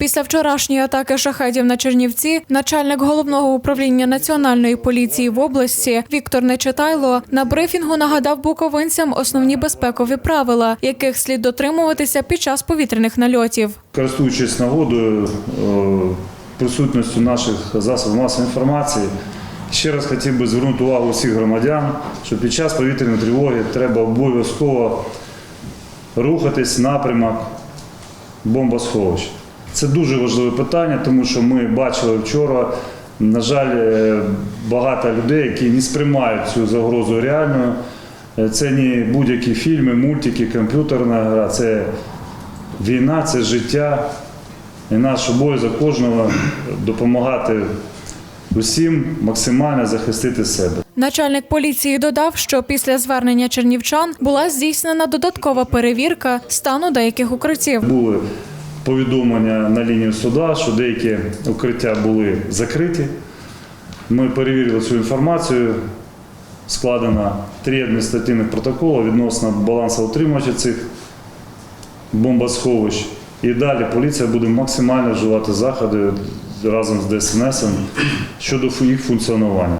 Після вчорашньої атаки шахедів на Чернівці начальник головного управління національної поліції в області Віктор Нечитайло на брифінгу нагадав буковинцям основні безпекові правила, яких слід дотримуватися під час повітряних нальотів. Користуючись нагодою, е, присутністю наших засобів масової інформації, ще раз хотів би звернути увагу всіх громадян, що під час повітряної тривоги треба обов'язково рухатись напрямок бомбосховищ. Це дуже важливе питання, тому що ми бачили вчора, на жаль, е, багато людей, які не сприймають цю загрозу реальною. Е, Це не будь-які фільми, мультики, комп'ютерна гра, це війна, це життя. І наш обов'язок кожного допомагати усім максимально захистити себе. Начальник поліції додав, що після звернення чернівчан була здійснена додаткова перевірка стану деяких укриттів. Були повідомлення на лінію суда, що деякі укриття були закриті. Ми перевірили цю інформацію. Складено три адміністративних протоколи відносно балансоутримувача цих бомбосховищ. І далі поліція буде максимально вживати заходи разом з ДСНС щодо їх функціонування.